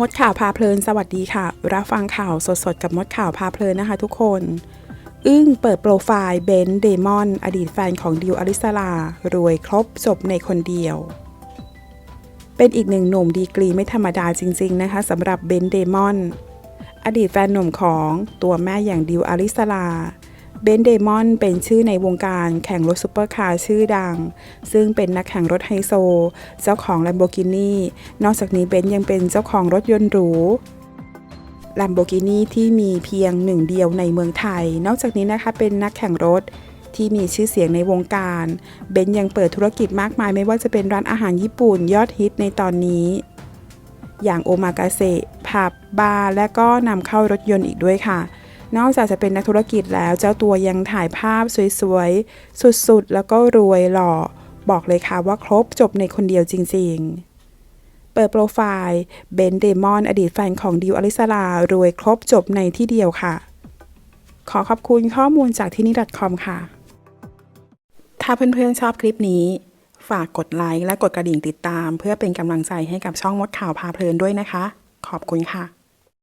มดข่าวพาเพลิน สวัสดีค่ะ รับฟังข่าวสดๆ กับมดข่าวพาเพลินนะคะทุกคน อึ้งเปิดโปรไฟล์เบนเดมอน อดีตแฟนของดิวอลิสลา รวยครบจบในคนเดียว เป็นอีกหนึ่งหนุ่มดีกรีไม่ธรรมดาจริง ๆ นะคะสำหรับเบนเดมอน อดีตแฟนหนุ่มของตัวแม่อย่างดิวอลิสลา เบนเดมอนเป็นชื่อในวงการแข่งรถซุปเปอร์คาร์ชื่อดัง ซึ่งเป็นนักแข่งรถไฮโซ เจ้าของ Lamborghini นอกจากนี้เบนยังเป็นเจ้าของรถยนต์หรู Lamborghini ที่มีเพียงหนึ่งเดียวในเมืองไทย นอกจากนี้นะคะเป็นนักแข่งรถที่มีชื่อเสียงในวงการ เบนยังเปิดธุรกิจมากมาย ไม่ว่าจะเป็นร้านอาหารญี่ปุ่นยอดฮิตในตอนนี้ อย่างโอมากาเซผับบาร์และก็นำเข้ารถยนต์อีกด้วยค่ะ นอกจากจะเป็นนักธุรกิจแล้ว เจ้าตัวยังถ่ายภาพสวยๆ สุดๆ แล้วก็รวยหล่อ บอกเลยค่ะว่าครบจบในคนเดียวจริงๆเปิดโปรไฟล์เบนเดมอนอดีตแฟนของดิวอลิสลารวยครบจบในที่เดียวค่ะ ขอขอบคุณข้อมูลจากที่นี่ .com ค่ะ ถ้าเพื่อนๆชอบคลิปนี้ ฝากกดไลค์และกดกระดิ่งติดตาม เพื่อเป็นกำลังใจให้กับช่องมดข่าวพาเพลินด้วยนะคะ ขอบคุณค่ะ